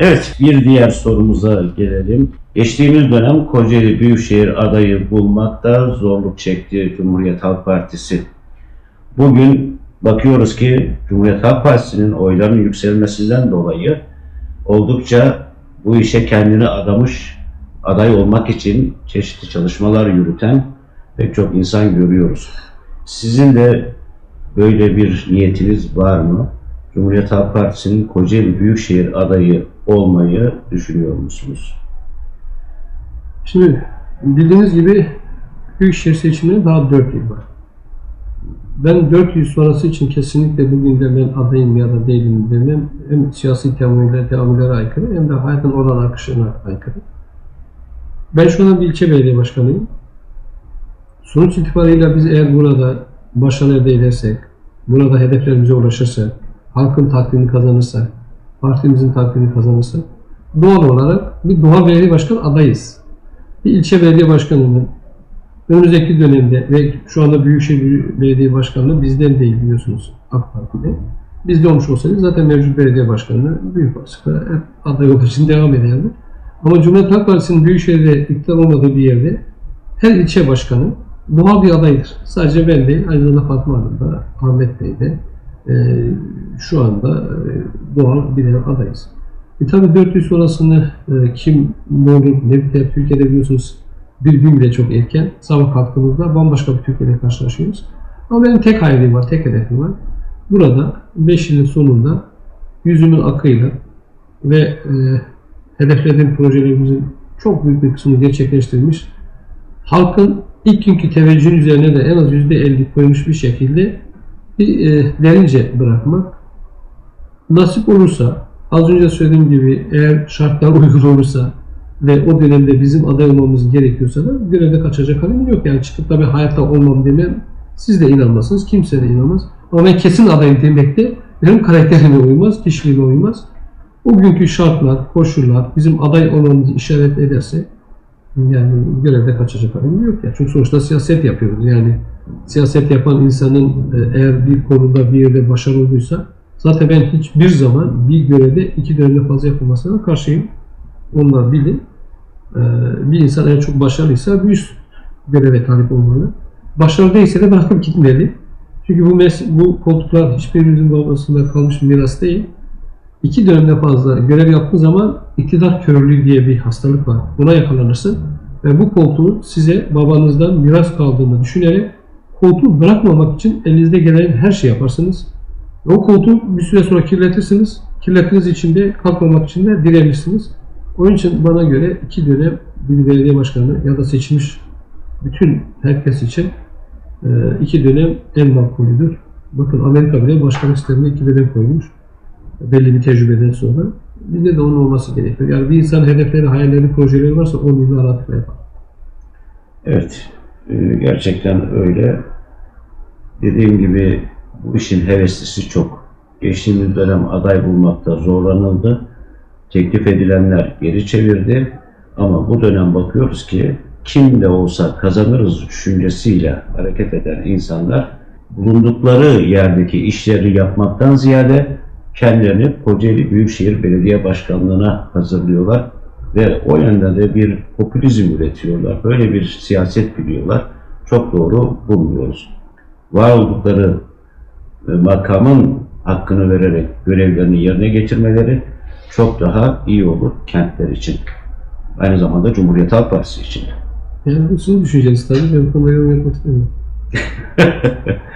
Evet, bir diğer sorumuza gelelim. Geçtiğimiz dönem Kocaeli Büyükşehir adayı bulmakta zorluk çekti Cumhuriyet Halk Partisi. Bugün bakıyoruz ki Cumhuriyet Halk Partisi'nin oyların yükselmesinden dolayı oldukça bu işe kendini adamış aday olmak için çeşitli çalışmalar yürüten pek çok insan görüyoruz. Sizin de böyle bir niyetiniz var mı? Cumhuriyet Halk Partisi'nin Kocaeli Büyükşehir adayı olmayı düşünüyor musunuz? Şimdi bildiğiniz gibi Büyükşehir seçimine daha 4 yıl var. Ben 4 yıl sonrası için kesinlikle bugün de ben adayım ya da değilim demem hem siyasi teamüller, teamüllere aykırı hem de hayatın olan akışına aykırı. Ben şu an bir ilçe belediye başkanıyım. Sonuç itibariyle biz eğer burada başarı elde edersek, burada hedeflerimize ulaşırsak, halkın takdirini kazanırsak, partimizin takdirini kazanırsak, doğal olarak bir doğal belediye başkanı adayız. Bir ilçe belediye başkanının önümüzdeki dönemde ve şu anda Büyükşehir Belediye Başkanlığı bizden değil biliyorsunuz AK Parti'de. Bizde olmuş olsaydı zaten mevcut belediye başkanlığı büyük olasılıkla hep aday olduğu için devam ederdi. Ama Cumhuriyet Halk Partisi'nin Büyükşehir'de iktidar olmadığı bir yerde her ilçe başkanı doğal bir adaydır. Sadece ben değil, aynı zamanda Fatma Hanım da, Ahmet Bey de şu anda e, doğal bir adayız. E tabi 400 sonrasını e, kim ne olur ne biter Türkiye'de biliyorsunuz bir gün bile çok erken. Sabah kalktığımızda bambaşka bir Türkiye'yle karşılaşıyoruz. Ama benim tek hayalim var, tek hedefim var. Burada 5 yılın sonunda yüzümün akıyla ve e, hedeflediğim projelerimizin çok büyük bir kısmını gerçekleştirmiş. Halkın ilk günkü teveccühün üzerine de en az %50 koymuş bir şekilde bir e, derince bırakmak. Nasip olursa, az önce söylediğim gibi eğer şartlar uygun olursa ve o dönemde bizim aday olmamız gerekiyorsa da görevde kaçacak halim yok. Yani çıkıp da ben hayatta olmam demem. Siz de inanmazsınız, kimse de inanmaz. Ama ben kesin adayım demek de benim karakterime uymaz, kişiliğime uymaz. O günkü şartlar, koşullar bizim aday olmamızı işaret ederse yani görevde kaçacak halim yok ya. Çünkü sonuçta siyaset yapıyoruz. Yani siyaset yapan insanın e, eğer bir konuda bir yerde başarılıysa zaten ben hiçbir zaman bir görevde iki dönemde fazla yapılmasına karşıyım. Onlar bilin. Ee, bir insan eğer çok başarılıysa bir üst göreve talip olmalı. Başarılı değilse de bırakıp gitmeli. Çünkü bu mes bu koltuklar hiçbirimizin babasında kalmış miras değil. İki dönemde fazla görev yaptığı zaman iktidar körlüğü diye bir hastalık var. Buna yakalanırsın ve bu koltuğun size babanızdan miras kaldığını düşünerek koltuğu bırakmamak için elinizde gelen her şeyi yaparsınız. O koltuğu bir süre sonra kirletirsiniz. Kirlettiğiniz için de kalkmamak için de direnirsiniz. Onun için bana göre iki dönem bir belediye başkanı ya da seçilmiş bütün herkes için e, iki dönem en makulüdür. Bakın Amerika bile başkanlık sistemine iki dönem koymuş. Belli bir tecrübeden sonra. Bizde de onun olması gerekiyor. Yani bir insan hedefleri, hayalleri, projeleri varsa 10 yılı rahatlıkla yapar. Evet, e, gerçekten öyle. Dediğim gibi bu işin heveslisi çok. Geçtiğimiz dönem aday bulmakta zorlanıldı. Teklif edilenler geri çevirdi. Ama bu dönem bakıyoruz ki kim de olsa kazanırız düşüncesiyle hareket eden insanlar bulundukları yerdeki işleri yapmaktan ziyade kendilerini Kocaeli Büyükşehir Belediye Başkanlığı'na hazırlıyorlar ve o yönde de bir popülizm üretiyorlar. Böyle bir siyaset biliyorlar. Çok doğru bulmuyoruz. Var oldukları e, makamın hakkını vererek görevlerini yerine getirmeleri çok daha iyi olur kentler için. Aynı zamanda Cumhuriyet Halk Partisi için. Bu sizin düşünceniz tabii. Ben yorum yapmak istemiyorum.